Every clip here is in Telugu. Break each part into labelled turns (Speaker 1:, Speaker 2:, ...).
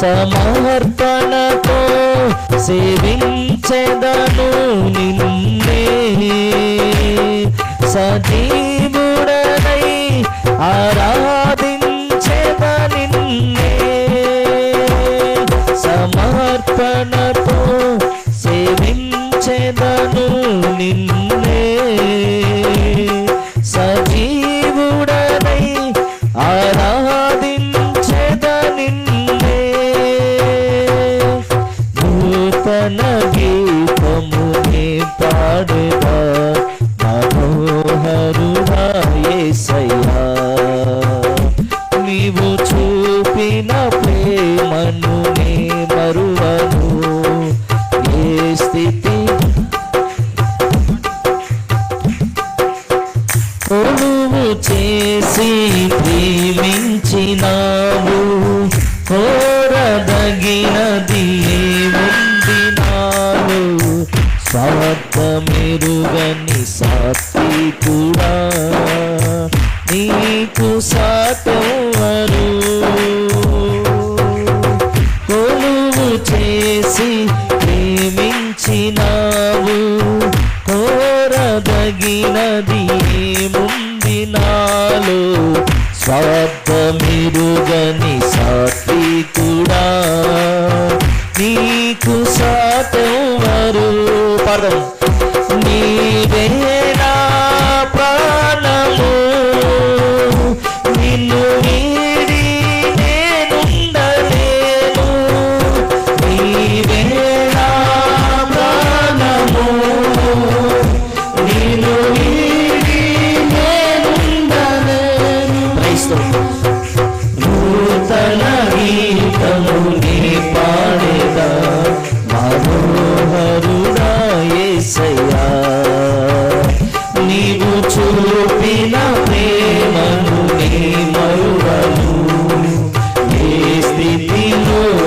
Speaker 1: సమర్పణతో సేవించెదను నిన్నే. సజీవుడనై ఆరాధించెద నిన్నే సమర్పణ దీవించినావు ప్రేమించినావు కోరదగినది ఏముంది నాలో స్వార్థమెరుగని సాత్వి కూడా నీకు సాటవరు కొలువు చేసి ప్రేమించినా యేసయ్యా నీవు చూపిన ప్రేమను నీ మరువను ఏ స్థితిలోనైనను.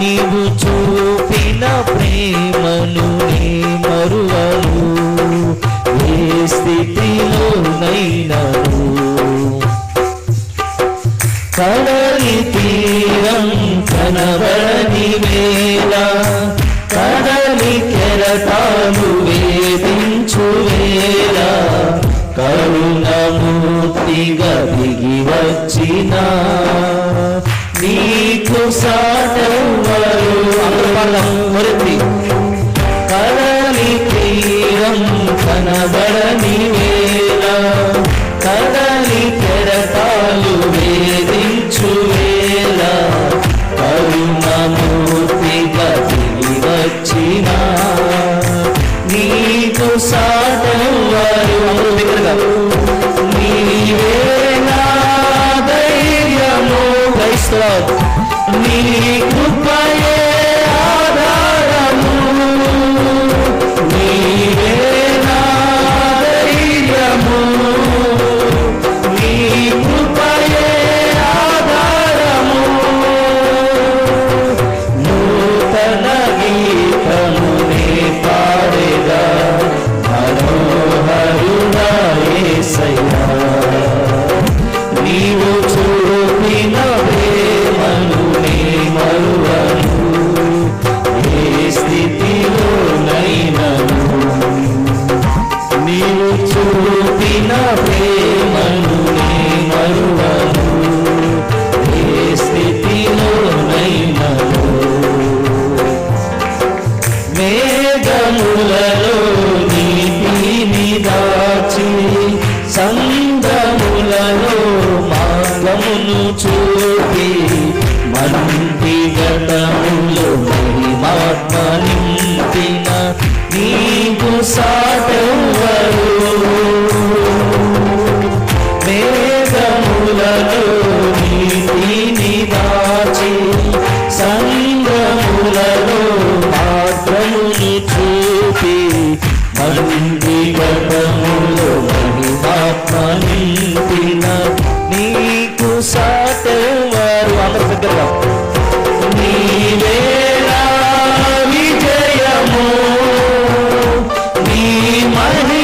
Speaker 1: నీవు చూపిన ప్రేమను నీ మరువను ఏ స్థితిలోనైనను. కడలి తీరం కనబడని వేళ కెరటాలు వేధించు వేళ కరుణమూర్తిగా దిగి వచ్చిన నీకు సాటవరు కడలి తీరం కనబడని love. మేఘములలో నీతిని దాచి సంగములలో మార్గమును చూపి మంది గతము மழை